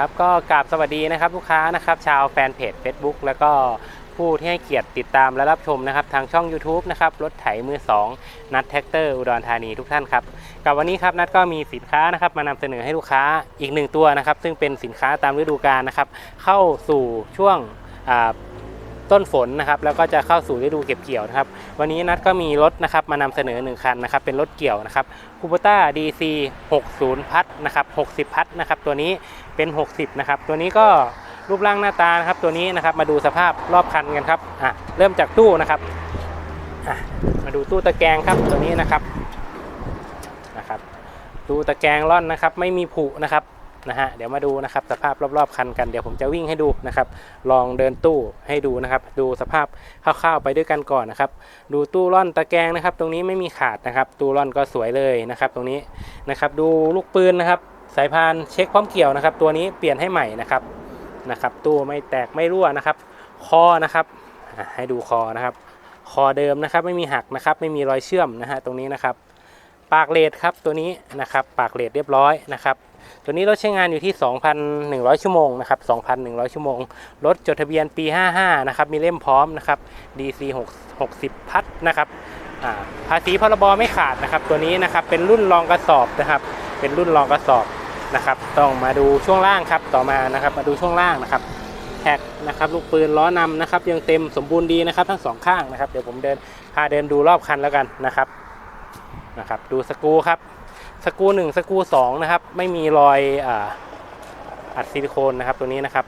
ครับก็กราบสวัสดีนะครับลูกค้านะครับชาวแฟนเพจ Facebook แล้วก็ผู้ที่ให้เกียรติติดตามและรับชมนะครับทางช่อง YouTube นะครับรถไถมือ 2 นัดแท็กเตอร์อุดรธานีทุกท่านครับกับวันนี้ครับนัดก็มีสินค้านะครับมานำเสนอให้ลูกค้าอีกหนึ่งตัวนะครับซึ่งเป็นสินค้าตามฤดูกาลนะครับเข้าสู่ช่วง ต้นฝนนะครับแล้วก็จะเข้าสู่ฤดูเก็บเกี่ยวนะครับวันนี้นัดก็มีรถนะครับมานำเสนอหนึ่งคันนะครับเป็นรถเกี่ยวนะครับคูปต้า DC 60 พัทนะครับ60 พัทนะครับตัวนี้เป็น 60นะครับตัวนี้ก็รูปร่างหน้าตานะครับตัวนี้นะครับมาดูสภาพรอบคันกันครับอะเริ่มจากตู้นะครับอะมาดูตู้ตะแกรงครับตัวนี้นะครับนะครับตู้ตะแกรงร่อนนะครับไม่มีผุนะครับ นะฮะเดี๋ยวมาดูนะครับสภาพรอบๆคันกันเดี๋ยวผมจะวิ่งให้ดูนะครับ ลองเดินตู้ให้ดูนะครับ ดูสภาพคร่าวๆไปด้วยกันก่อนนะครับ ดูตู้ร่อนตะแกรงนะครับ ตรงนี้ไม่มีขาดนะครับ ตู้ร่อนก็สวยเลยนะครับ ตรงนี้นะครับ ดูลูกปืนนะครับ สายพานเช็คพร้อมเกี่ยวนะครับ ตัวนี้เปลี่ยนให้ใหม่นะครับนะครับ ตู้ไม่แตกไม่รั่วนะครับ คอนะครับให้ดูคอนะครับ คอเดิมนะครับไม่มีหักนะครับ ไม่มีรอยเชื่อมนะฮะตรงนี้นะครับ ปากเลดครับตัวนี้นะครับ ปากเลดเรียบร้อยนะครับ ตัวนี้รถใช้งานอยู่ที่ 2,100 ชั่วโมงนะครับ 2,100 ชั่วโมง รถจดทะเบียนปี 55 นะครับ มีเล่มพร้อมนะครับ DC 6 60 พัดนะครับภาษีพรบไม่ขาดนะครับ ตัวนี้นะครับ เป็นรุ่นรองกระสอบนะครับ เป็นรุ่นรองกระสอบนะครับ ต้องมาดูช่วงล่างครับ ต่อมานะครับ มาดูช่วงล่างนะครับแท็กนะครับลูกปืนล้อนำนะครับ ยังเต็มสมบูรณ์ดีนะครับ ทั้งสองข้างนะครับ เดี๋ยวผมเดินพาเดินดูรอบคันแล้วกันนะครับนะครับ ดูสกูครับ สกูหนึ่งสกูสองนะครับ ไม่มีรอยอ,อัดซิลิโคนนะครับ ตัวนี้นะครับ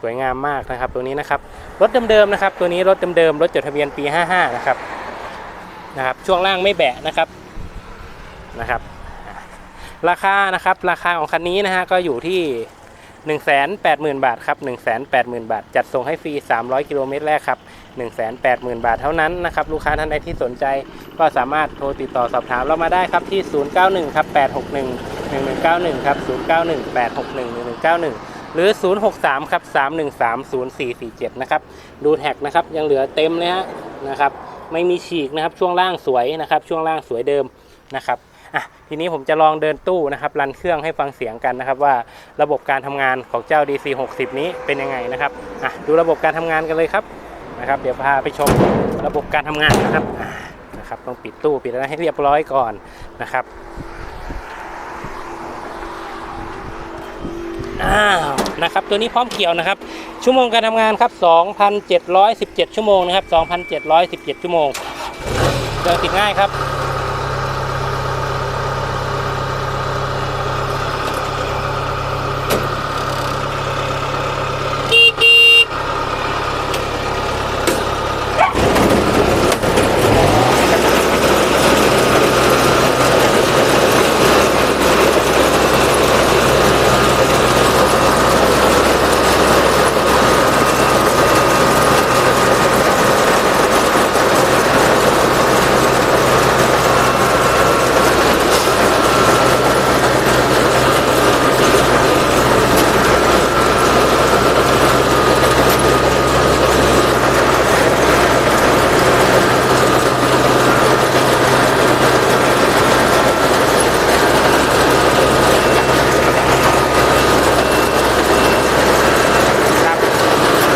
สวยงามมากนะครับ ตัวนี้นะครับ รถเดิมๆนะครับ ตัวนี้รถเดิมๆรถจดทะเบียนปี 55 นะครับนะครับ ช่วงล่างไม่แบะนะครับนะครับ ราคานะครับ ราคาของคันนี้นะฮะก็อยู่ที่ 180,000 บาทครับ180,000 บาท จัดส่งให้ฟรี 300 กิโลเมตรแรกครับ 180,000 บาทเท่านั้นนะครับ ลูกค้าท่านใดที่สนใจก็สามารถโทรติดต่อสอบถามเรามาได้ครับที่ 091 ครับ 861 1191 ครับ 091 861 1191 หรือ 063 ครับ 313 0447 นะครับ ดูแท็กนะครับ ยังเหลือเต็มเลยฮะนะครับ ไม่มีฉีกนะครับ ช่วงล่างสวยนะครับ ช่วงล่างสวยเดิมนะครับ อะทีนี้ผมจะลองเดินตู้นะครับรันเครื่องให้ฟังเสียงกันนะครับว่าระบบการทำงานของเจ้า DC 60นี้เป็นยังไงนะครับอะดูระบบการทำงานกันเลยครับนะครับ เดี๋ยวพาไปชมระบบการทำงานนะครับนะครับต้องปิดตู้ปิดอะไรให้เรียบร้อยก่อนนะครับอ้าวนะครับตัวนี้พร้อมเกี่ยวนะครับ ชั่วโมงการทำงานครับ 2,717 ชั่วโมงนะครับ 2,717 ชั่วโมงเดินติดง่ายครับ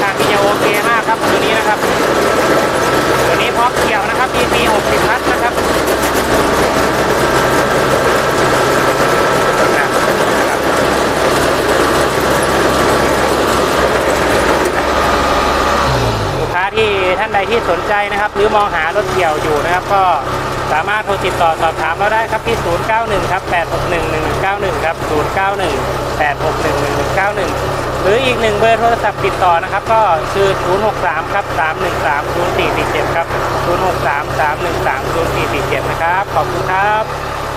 ทางนี้โอเคมากครับตัวนี้นะครับ ตัวนี้พร้อมเกี่ยวนะครับ DC 60พัทนะครับนะครับลูกค้า ท่านใดที่สนใจนะครับ หรือมองหารถเกี่ยวอยู่นะครับ ก็สามารถโทรติดต่อสอบถามเราได้ครับที่ 091 ครับ 861 1191 ครับ 091 861 1191 หรืออีกหนึ่งเบอร์โทรศัพท์ติดต่อนะครับ ก็คือ 063 ครับ 313 0447 ครับ 063 313 0447 นะครับ ขอบคุณครับ